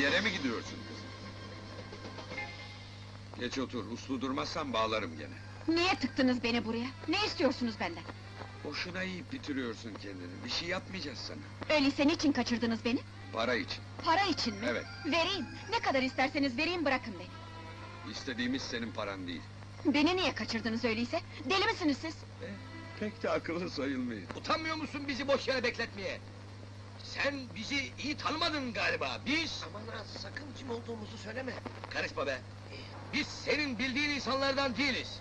Bir yere mi gidiyorsun kızım? Geç otur, uslu durmazsan bağlarım gene. Niye tıktınız beni buraya? Ne istiyorsunuz benden? Boşuna yiyip bitiriyorsun kendini, bir şey yapmayacağız sana. Öyleyse niçin kaçırdınız beni? Para için. Para için mi? Evet. Vereyim. Ne kadar isterseniz vereyim bırakın beni. İstediğimiz senin paran değil. Beni niye kaçırdınız öyleyse? Deli misiniz siz? Pek de akıllı sayılmayın. Utanmıyor musun bizi boş yere bekletmeye? Sen bizi iyi tanımadın galiba. Biz... Aman ha, sakın kim olduğumuzu söyleme. Karışma be. Biz senin bildiğin insanlardan değiliz.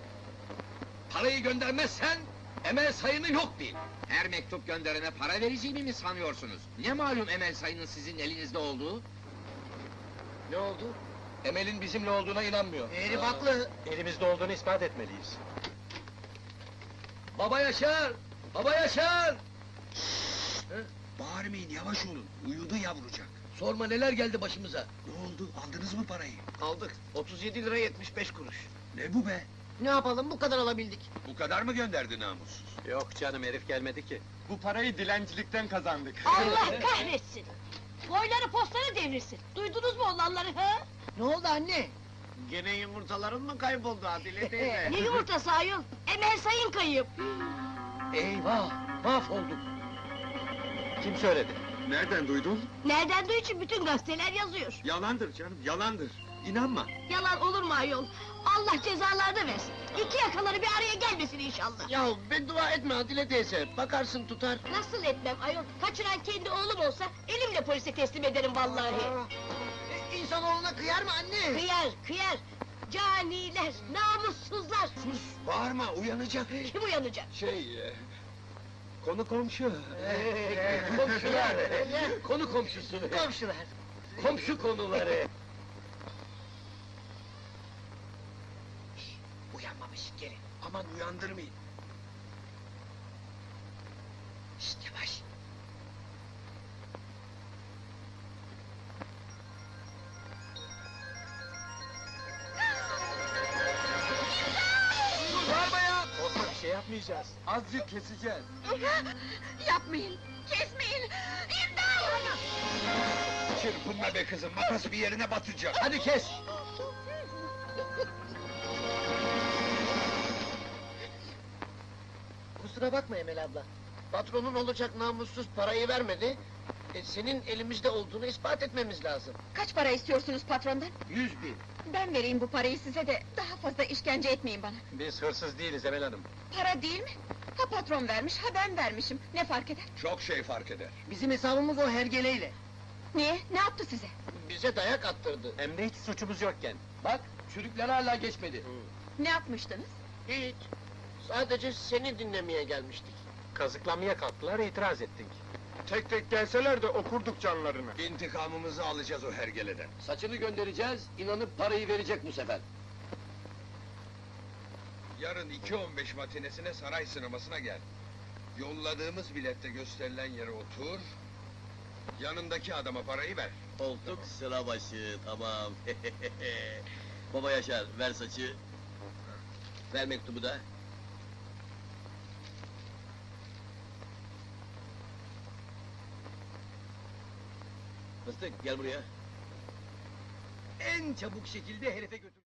Parayı göndermezsen emel sayını yok bil. Her mektup gönderene para vereceğimi mi sanıyorsunuz? Ne malum Emel Sayın'ın sizin elinizde olduğu? Ne oldu? Emel'in bizimle olduğuna inanmıyor. Herif haklı. Elimizde olduğunu ispat etmeliyiz. Baba Yaşar! Baba Yaşar! Bağırmayın, yavaş olun. Uyudu yavrucak. Sorma neler geldi başımıza. Ne oldu, aldınız mı parayı? Aldık. 37 lira 75 kuruş. Ne bu be? Ne yapalım bu kadar alabildik. Bu kadar mı gönderdi namussuz? Yok canım herif gelmedi ki. Bu parayı dilencilikten kazandık. Allah kahretsin! Boyları postları devirsin. Duydunuz mu olanları ha? Ne oldu anne? Gene yumurtaların mı kayboldu Adile teyze? ne yumurtası ayol? Emel sayın kayıp. Eyvah! Mahvolduk. Kim söyledi? Nereden duydun? Nereden duyduğu için bütün gazeteler yazıyor. Yalandır canım, yalandır. İnanma. Yalan olur mu ayol? Allah cezalarını versin. İki yakaları bir araya gelmesin inşallah. Ya beddua etme Adile teyze, bakarsın tutar. Nasıl etmem ayol? Kaçıran kendi oğlum olsa elimle polise teslim ederim vallahi. E, insanoğluna kıyar mı anne? Kıyar, kıyar. Caniler, namussuzlar. Sus, bağırma, uyanacak. Kim uyanacak? Şey, e, konu komşu. Komşular! Konu komşusu. Komşular. Komşu konuları. Uyanmamış, gelin. Aman uyandırmayın. Yapmayacağız. Azıcık keseceğiz. Yapmayın! Kesmeyin! İmdat! Çırpınma be kızım, makas bir yerine batacak. Hadi kes! Kusura bakma Emel abla. Patronun olacak namussuz parayı vermedi. E, senin elimizde olduğunu ispat etmemiz lazım. Kaç para istiyorsunuz patrondan? Yüz bin. Ben vereyim bu parayı size de daha fazla işkence etmeyin bana. Biz hırsız değiliz Emel Hanım. Para değil mi? Ha patron vermiş, ha ben vermişim. Ne fark eder? Çok şey fark eder. Bizim hesabımız o hergeleyle. Niye? Ne yaptı size? Bize dayak attırdı. Hem de hiç suçumuz yokken. Bak, çürükler hala geçmedi. Ne yapmıştınız? Hiç. Sadece seni dinlemeye gelmiştik. Kazıklanmaya kalktılar, itiraz ettik. Tek tek gelseler de okurduk canlarını. İntikamımızı alacağız o hergeleden. Saçını göndereceğiz, inanıp parayı verecek bu sefer. Yarın 2.15 matinesine saray sinemasına gel. Yolladığımız bilette gösterilen yere otur. Yanındaki adama parayı ver. Koltuk sıra başı, tamam. Baba Yaşar, ver saçı. Ver mektubu da. Fıstık, gel buraya. En çabuk şekilde herife götür.